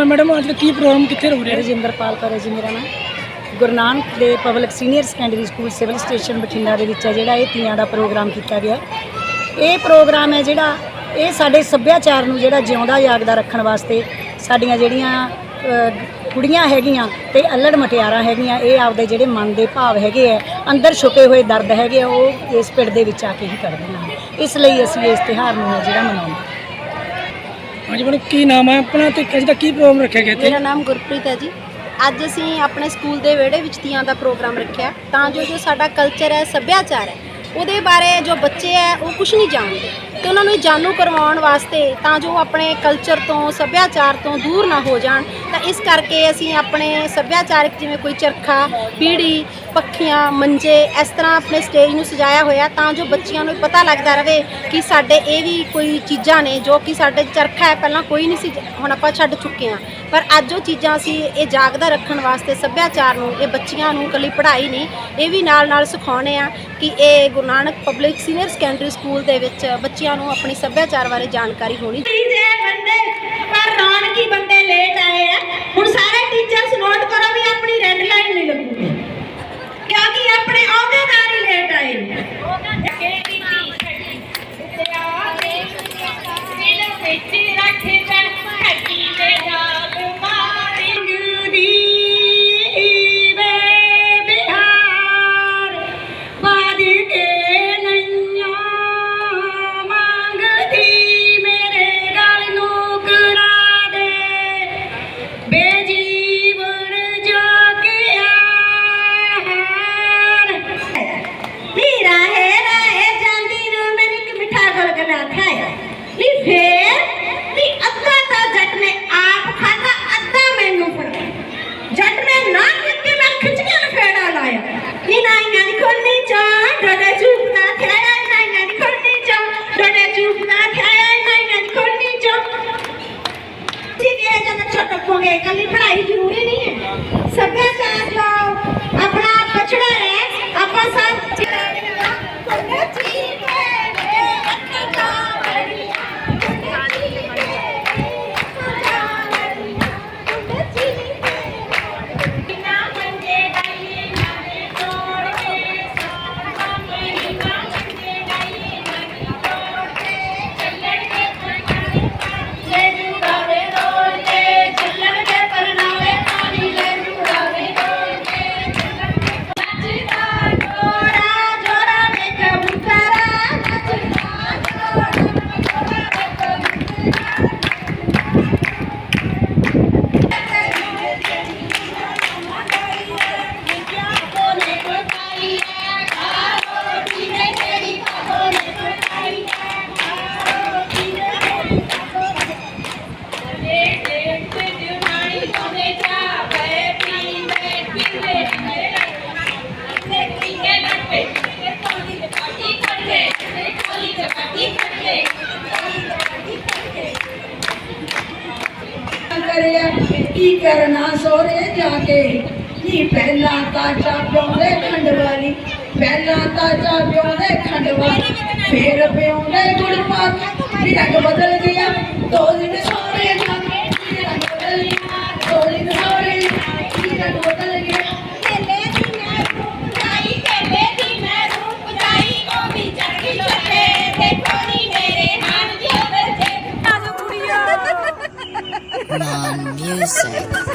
ਹੈ ਮੈਡਮ। ਅੱਜ ਕੀ ਪ੍ਰੋਗਰਾਮ ਕਿੱਥੇ ਹੋ ਰਿਹਾ ਹੈ? ਰਜਿੰਦਰਪਾਲ ਕੌਰ ਹੈ ਜੀ ਮੇਰਾ ਨਾਮ। ਗੁਰੂ ਨਾਨਕ ਦੇ public senior secondary school civil station Bathinda ਦੇ ਵਿੱਚ ਹੈ, ਜਿਹੜਾ ਇਹ ਤੀਆਂ ਦਾ ਪ੍ਰੋਗਰਾਮ ਕੀਤਾ ਗਿਆ ਇਹ ਪ੍ਰੋਗਰਾਮ ਹੈ ਜਿਹੜਾ ਇਹ ਸਾਡੇ ਸੱਭਿਆਚਾਰ ਨੂੰ ਜਿਹੜਾ ਜਿਉਂਦਾ ਜਾਗਦਾ ਰੱਖਣ ਵਾਸਤੇ ਸਾਡੀਆਂ ਜਿਹੜੀਆਂ ਕੁੜੀਆਂ ਹੈਗੀਆਂ ਤੇ ਅਲੜ ਮਟਿਆਰਾਂ ਹੈਗੀਆਂ, ਇਹ ਆਪਦੇ ਜਿਹੜੇ ਮਨ ਦੇ ਭਾਵ ਹੈਗੇ ਆ, ਅੰਦਰ ਛੁਪੇ ਹੋਏ ਦਰਦ ਹੈਗੇ ਆ, ਉਹ ਇਸ ਪਿੰਡ ਦੇ ਵਿੱਚ ਆ ਕੇ ਹੀ ਕੱਢਦੀਆਂ ਹਨ ਇਸ ਲਈ ਅਸੀਂ ਇਸ ਤਿਉਹਾਰ ਨੂੰ ਜਿਹੜਾ ਮਨਾਉਂਦੇ ਹਾਂ। ਹਾਂਜੀ ਮੈਡਮ ਕੀ ਨਾਮ ਹੈ ਆਪਣਾ ਤੇ ਅੱਜ ਦਾ ਕੀ ਪ੍ਰੋਗਰਾਮ ਰੱਖਿਆ ਗਿਆ ਇੱਥੇ? ਮੇਰਾ ਨਾਮ ਗੁਰਪ੍ਰੀਤ ਹੈ ਜੀ। ਅੱਜ ਅਸੀਂ ਆਪਣੇ ਸਕੂਲ ਦੇ ਵਿਹੜੇ ਵਿੱਚ ਤੀਆਂ ਦਾ ਪ੍ਰੋਗਰਾਮ ਰੱਖਿਆ। ਤਾਂ ਜੋ ਜੋ ਸਾਡਾ ਕਲਚਰ ਹੈ, ਸੱਭਿਆਚਾਰ ਹੈ, ਉਹਦੇ ਬਾਰੇ ਜੋ ਬੱਚੇ ਹੈ, ਉਹ ਕੁਝ ਨਹੀਂ ਜਾਣਦੇ। ਉਹਨਾਂ ਨੂੰ ਜਾਣੂ ਕਰਵਾਉਣ ਵਾਸਤੇ ਤਾਂ ਜੋ ਉਹ ਆਪਣੇ ਕਲਚਰ ਤੋਂ, ਸੱਭਿਆਚਾਰ ਤੋਂ ਦੂਰ ਨਾ ਹੋ ਜਾਣ। ਤਾਂ ਇਸ ਕਰਕੇ ਅਸੀਂ ਆਪਣੇ ਸੱਭਿਆਚਾਰਕ ਜਿਵੇਂ ਕੋਈ ਚਰਖਾ ਪੀੜੀ ਪੱਖੀਆਂ, ਮੰਜੇ, ਇਸ ਤਰ੍ਹਾਂ ਆਪਣੇ ਸਟੇਜ ਨੂੰ ਸਜਾਇਆ ਹੋਇਆ ਤਾਂ ਜੋ ਬੱਚਿਆਂ ਨੂੰ ਪਤਾ ਲੱਗਦਾ ਰਹੇ ਕਿ ਸਾਡੇ ਇਹ ਵੀ ਕੋਈ ਚੀਜ਼ਾਂ ਨੇ ਜੋ ਕਿ ਸਾਡੇ ਚਰਖਾ ਹੈ। ਪਹਿਲਾਂ ਕੋਈ ਨਹੀਂ ਸੀ ਹੁਣ ਆਪਾਂ ਛੱਡ ਚੁੱਕੇ ਹਾਂ। ਪਰ ਅੱਜ ਉਹ ਚੀਜ਼ਾਂ ਅਸੀਂ ਇਹ ਜਾਗਦਾ ਰੱਖਣ ਵਾਸਤੇ, ਸੱਭਿਆਚਾਰ ਨੂੰ, ਇਹ ਬੱਚਿਆਂ ਨੂੰ, ਇਕੱਲੀ ਪੜ੍ਹਾਈ ਨਹੀਂ, ਇਹ ਵੀ ਨਾਲ ਨਾਲ ਸਿਖਾਉਣੇ ਆ ਕਿ ਇਹ Guru Nanak public senior secondary school ਦੇ ਵਿੱਚ ਬੱਚਿਆਂ ਨੂੰ ਆਪਣੀ ਸੱਭਿਆਚਾਰ ਬਾਰੇ ਜਾਣਕਾਰੀ ਹੋਣੀ ਦੇ ਬੰਦੇ ਪਰ ਛੋਟੇ ਪੋਗੇ ਪੜ੍ਹਾਈ ਜ਼ਰੂਰੀ ਨਹੀਂ ਹੈ। ਸੱਭਿਆਚਾਰ करना सोरे जाके। नी पहला ताचा प्योंदे खंडवाली पहला ताचा प्योंदे खंडवाली। फिर प्योंदे फिर रंग बदल गया दो दिन सोरे जाके रंग बदल गया दो दिन सोरे जाके music.